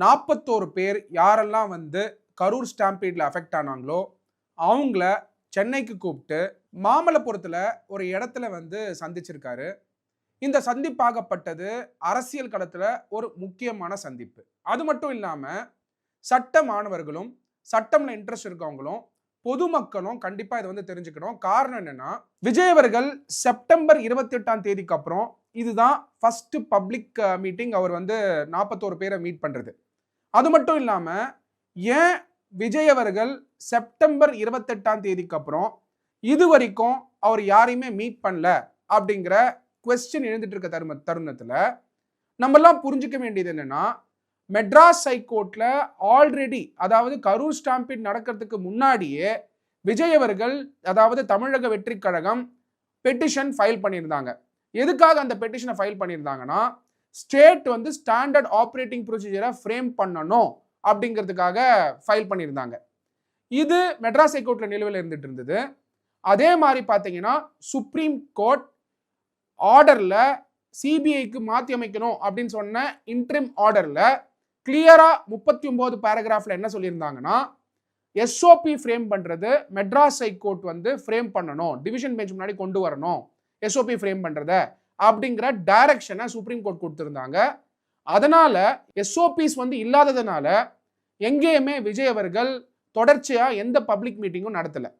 நாற்பத்தோரு பேர் யாரெல்லாம் வந்து கரூர் ஸ்டாம்பீடில் அஃபெக்ட் ஆனாங்களோ அவங்கள சென்னைக்கு கூப்பிட்டு மாமல்லபுரத்தில் ஒரு இடத்துல வந்து சந்திச்சிருக்காரு. இந்த சந்திப்பாகப்பட்டது அரசியல் களத்தில் ஒரு முக்கியமான சந்திப்பு. அது மட்டும் இல்லாமல் சட்ட மாணவர்களும் சட்டம்ல இன்ட்ரெஸ்ட் இருக்கவங்களும் பொதுமக்களும் கண்டிப்பாக இதை வந்து தெரிஞ்சுக்கணும். காரணம் என்னன்னா விஜய் அவர்கள் செப்டம்பர் இருபத்தி எட்டாம் தேதிக்கு அப்புறம் இதுதான் ஃபஸ்ட்டு பப்ளிக் மீட்டிங் அவர் வந்து நாற்பத்தோரு பேரை மீட் பண்ணுறது அது மட்டும் இல்லாமல் ஏன் விஜய் அவர்கள் செப்டம்பர் இருபத்தெட்டாம் தேதிக்கு அப்புறம் இது வரைக்கும் அவர் யாரையுமே மீட் பண்ணல அப்படிங்கிற கொஸ்டின் எழுந்துட்டு இருக்க தரும தருணத்தில் நம்மெல்லாம் புரிஞ்சுக்க வேண்டியது என்னென்னா மெட்ராஸ் ஹைகோர்ட்டில் ஆல்ரெடி அதாவது கரூர் ஸ்டாம்பிட் நடக்கிறதுக்கு முன்னாடியே விஜய் அவர்கள் அதாவது தமிழக வெற்றி கழகம் பெட்டிஷன் ஃபைல் பண்ணியிருந்தாங்க. எதுக்காக அந்த பெட்டிஷனை ஃபைல் பண்ணியிருந்தாங்கன்னா ஸ்டேட் வந்து ஸ்டாண்டர்ட் ஆப்ரேட்டிங் ப்ரொசீஜரை ஃப்ரேம் பண்ணணும் அப்படிங்கிறதுக்காக ஃபைல் பண்ணியிருந்தாங்க. இது மெட்ராஸ் ஹைகோர்ட்டில் நிலுவையில் இருந்துட்டு இருந்தது. அதே மாதிரி பார்த்தீங்கன்னா சுப்ரீம் கோர்ட் ஆர்டரில் சிபிஐக்கு மாற்றி அமைக்கணும் அப்படின்னு சொன்ன இன்ட்ரிம் ஆர்டரில் கிளியராக முப்பத்தி ஒம்பது பேராகிராஃபில் என்ன சொல்லியிருந்தாங்கன்னா எஸ்ஓபி ஃப்ரேம் பண்ணுறது மெட்ராஸ் ஹைகோர்ட் வந்து ஃப்ரேம் பண்ணணும் டிவிஷன் பெஞ்ச் முன்னாடி கொண்டு வரணும் எஸ்ஓபி ஃப்ரேம் பண்ணுறத அப்படிங்கிற டைரக்ஷனை சுப்ரீம் கோர்ட் கொடுத்துருந்தாங்க. அதனால் எஸ்ஓபிஸ் வந்து இல்லாததுனால எங்கேயுமே விஜய் அவர்கள் தொடர்ச்சியாக எந்த பப்ளிக் மீட்டிங்கும் நடத்தலை.